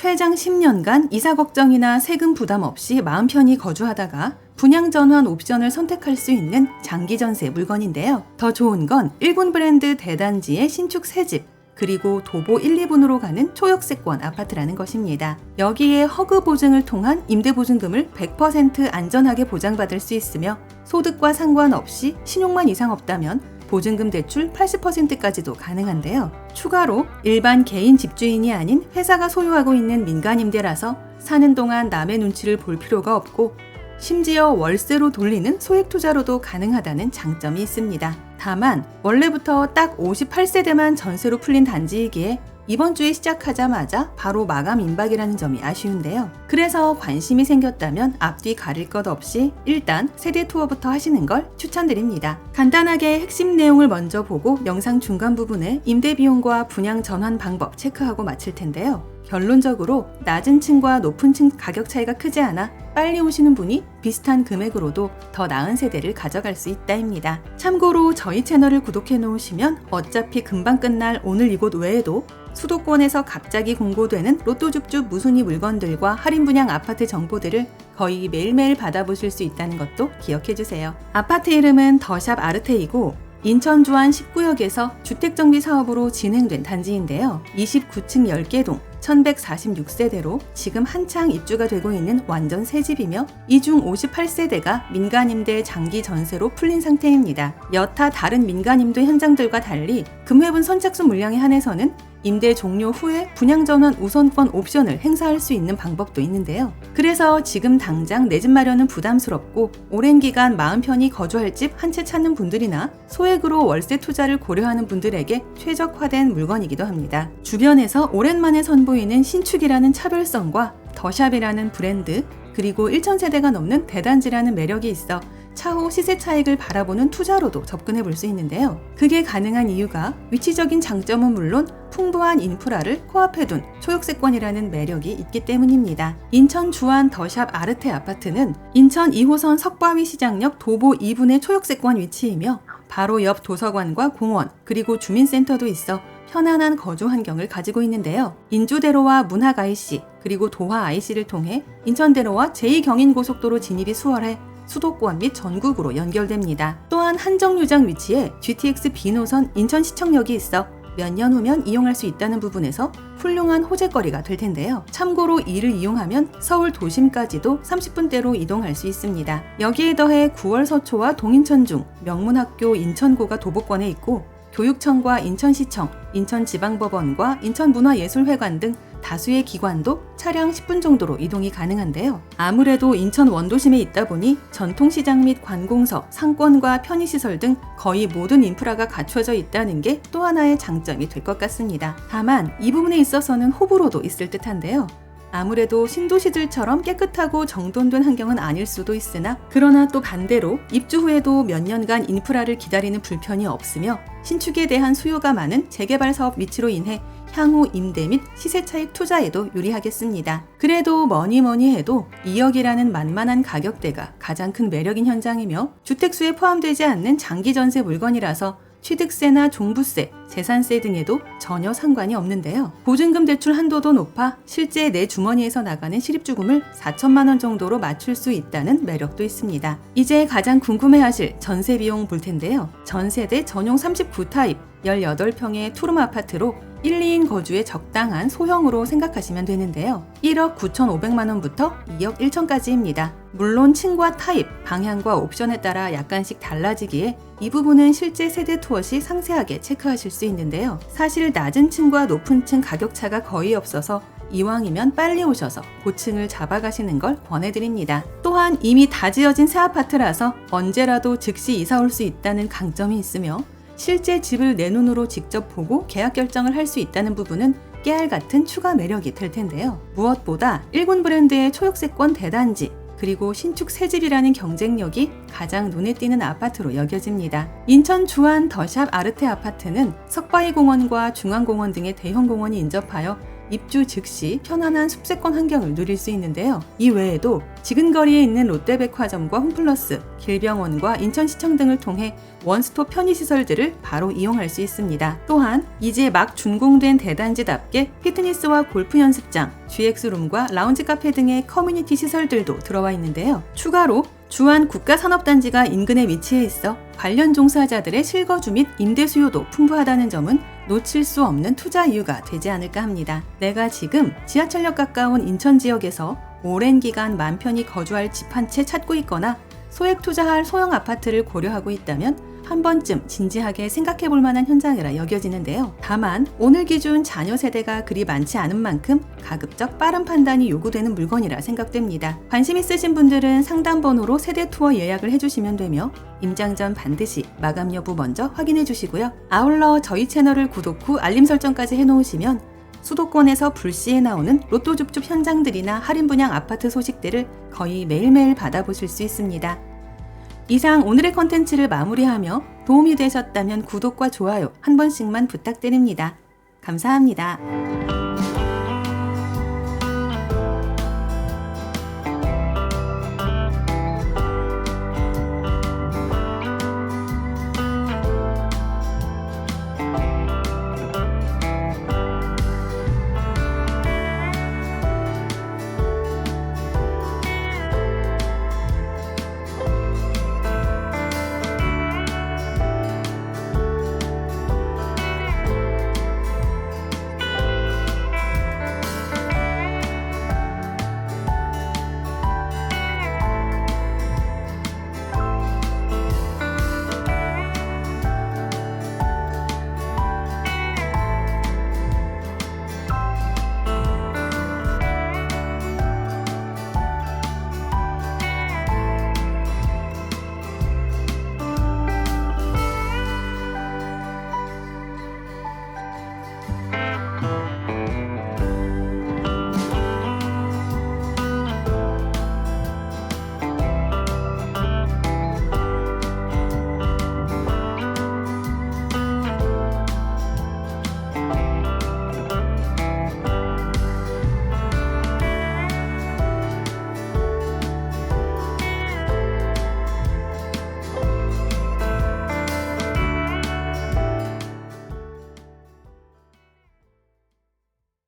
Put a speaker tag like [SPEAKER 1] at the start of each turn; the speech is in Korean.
[SPEAKER 1] 최장 10년간 이사 걱정이나 세금 부담 없이 마음 편히 거주하다가 분양 전환 옵션을 선택할 수 있는 장기 전세 물건인데요. 더 좋은 건 1군 브랜드 대단지의 신축 새집 그리고 도보 1, 2분으로 가는 초역세권 아파트라는 것입니다. 여기에 허그 보증을 통한 임대 보증금을 100% 안전하게 보장받을 수 있으며 소득과 상관없이 신용만 이상 없다면 보증금 대출 80%까지도 가능한데요. 추가로 일반 개인 집주인이 아닌 회사가 소유하고 있는 민간 임대라서 사는 동안 남의 눈치를 볼 필요가 없고 심지어 월세로 돌리는 소액 투자로도 가능하다는 장점이 있습니다. 다만 원래부터 딱 58세대만 전세로 풀린 단지이기에 이번 주에 시작하자마자 바로 마감 임박이라는 점이 아쉬운데요. 그래서 관심이 생겼다면 앞뒤 가릴 것 없이 일단 세대 투어부터 하시는 걸 추천드립니다. 간단하게 핵심 내용을 먼저 보고 영상 중간 부분에 임대 비용과 분양 전환 방법 체크하고 마칠 텐데요. 결론적으로 낮은 층과 높은 층 가격 차이가 크지 않아 빨리 오시는 분이 비슷한 금액으로도 더 나은 세대를 가져갈 수 있다입니다. 참고로 저희 채널을 구독해 놓으시면 어차피 금방 끝날 오늘 이곳 외에도 수도권에서 갑자기 공고되는 로또 줍줍 무순위 물건들과 할인 분양 아파트 정보들을 거의 매일매일 받아보실 수 있다는 것도 기억해 주세요. 아파트 이름은 더샵 아르테이고 인천 주안 19역에서 주택정비 사업으로 진행된 단지인데요. 29층 10개 동 1146세대로 지금 한창 입주가 되고 있는 완전 새 집이며 이 중 58세대가 민간임대 장기 전세로 풀린 상태입니다. 여타 다른 민간임대 현장들과 달리 금회분 선착순 물량에 한해서는 임대 종료 후에 분양 전환 우선권 옵션을 행사할 수 있는 방법도 있는데요. 그래서 지금 당장 내 집 마련은 부담스럽고 오랜 기간 마음 편히 거주할 집 한 채 찾는 분들이나 소액으로 월세 투자를 고려하는 분들에게 최적화된 물건이기도 합니다. 주변에서 오랜만에 선보이는 신축이라는 차별성과 더샵이라는 브랜드 그리고 1,000세대가 넘는 대단지라는 매력이 있어 차후 시세 차익을 바라보는 투자로도 접근해 볼 수 있는데요. 그게 가능한 이유가 위치적인 장점은 물론 풍부한 인프라를 코앞에 둔 초역세권이라는 매력이 있기 때문입니다. 인천 주안 더샵 아르테 아파트는 인천 2호선 석바위 시장역 도보 2분의 초역세권 위치이며 바로 옆 도서관과 공원 그리고 주민센터도 있어 편안한 거주 환경을 가지고 있는데요. 인주대로와 문학 IC 그리고 도화 IC를 통해 인천대로와 제2경인고속도로 진입이 수월해 수도권 및 전국으로 연결됩니다. 또한 한정류장 위치에 GTX B노선 인천시청역이 있어 몇 년 후면 이용할 수 있다는 부분에서 훌륭한 호재거리가 될 텐데요. 참고로 이를 이용하면 서울 도심까지도 30분대로 이동할 수 있습니다. 여기에 더해 9월 서초와 동인천 중 명문학교 인천고가 도보권에 있고 교육청과 인천시청, 인천지방법원과 인천문화예술회관 등 다수의 기관도 차량 10분 정도로 이동이 가능한데요. 아무래도 인천 원도심에 있다 보니 전통시장 및 관공서, 상권과 편의시설 등 거의 모든 인프라가 갖춰져 있다는 게 또 하나의 장점이 될 것 같습니다. 다만 이 부분에 있어서는 호불호도 있을 듯한데요. 아무래도 신도시들처럼 깨끗하고 정돈된 환경은 아닐 수도 있으나 그러나 또 반대로 입주 후에도 몇 년간 인프라를 기다리는 불편이 없으며 신축에 대한 수요가 많은 재개발 사업 위치로 인해 향후 임대 및 시세 차익 투자에도 유리하겠습니다. 그래도 뭐니 뭐니 해도 2억이라는 만만한 가격대가 가장 큰 매력인 현장이며 주택수에 포함되지 않는 장기 전세 물건이라서 취득세나 종부세, 재산세 등에도 전혀 상관이 없는데요. 보증금 대출 한도도 높아 실제 내 주머니에서 나가는 실입주금을 4천만 원 정도로 맞출 수 있다는 매력도 있습니다. 이제 가장 궁금해하실 전세 비용 볼 텐데요. 전세대 전용 39타입 18평의 투룸 아파트로 1, 2인 거주에 적당한 소형으로 생각하시면 되는데요. 1억 9,500만 원부터 2억 1천까지입니다. 물론 층과 타입, 방향과 옵션에 따라 약간씩 달라지기에 이 부분은 실제 세대 투어 시 상세하게 체크하실 수 있는데요. 사실 낮은 층과 높은 층 가격 차가 거의 없어서 이왕이면 빨리 오셔서 고층을 잡아가시는 걸 권해드립니다. 또한 이미 다 지어진 새 아파트라서 언제라도 즉시 이사 올 수 있다는 강점이 있으며 실제 집을 내 눈으로 직접 보고 계약 결정을 할 수 있다는 부분은 깨알 같은 추가 매력이 될 텐데요. 무엇보다 1군 브랜드의 초역세권 대단지, 그리고 신축 새집이라는 경쟁력이 가장 눈에 띄는 아파트로 여겨집니다. 인천 주안 더샵 아르테 아파트는 석바위 공원과 중앙공원 등의 대형 공원이 인접하여 입주 즉시 편안한 숲세권 환경을 누릴 수 있는데요. 이 외에도 지근거리에 있는 롯데백화점과 홈플러스, 길병원과 인천시청 등을 통해 원스톱 편의시설들을 바로 이용할 수 있습니다. 또한 이제 막 준공된 대단지답게 피트니스와 골프 연습장, GX룸과 라운지 카페 등의 커뮤니티 시설들도 들어와 있는데요. 추가로 주한 국가산업단지가 인근에 위치해 있어 관련 종사자들의 실거주 및 임대 수요도 풍부하다는 점은 놓칠 수 없는 투자 이유가 되지 않을까 합니다. 내가 지금 지하철역 가까운 인천 지역에서 오랜 기간 맘 편히 거주할 집 한 채 찾고 있거나 소액 투자할 소형 아파트를 고려하고 있다면 한 번쯤 진지하게 생각해 볼 만한 현장이라 여겨지는데요. 다만 오늘 기준 자녀 세대가 그리 많지 않은 만큼 가급적 빠른 판단이 요구되는 물건이라 생각됩니다. 관심 있으신 분들은 상담 번호로 세대 투어 예약을 해주시면 되며 임장 전 반드시 마감 여부 먼저 확인해 주시고요. 아울러 저희 채널을 구독 후 알림 설정까지 해놓으시면 수도권에서 불시에 나오는 로또 줍줍 현장들이나 할인 분양 아파트 소식들을 거의 매일매일 받아보실 수 있습니다. 이상 오늘의 컨텐츠를 마무리하며 도움이 되셨다면 구독과 좋아요 한 번씩만 부탁드립니다. 감사합니다.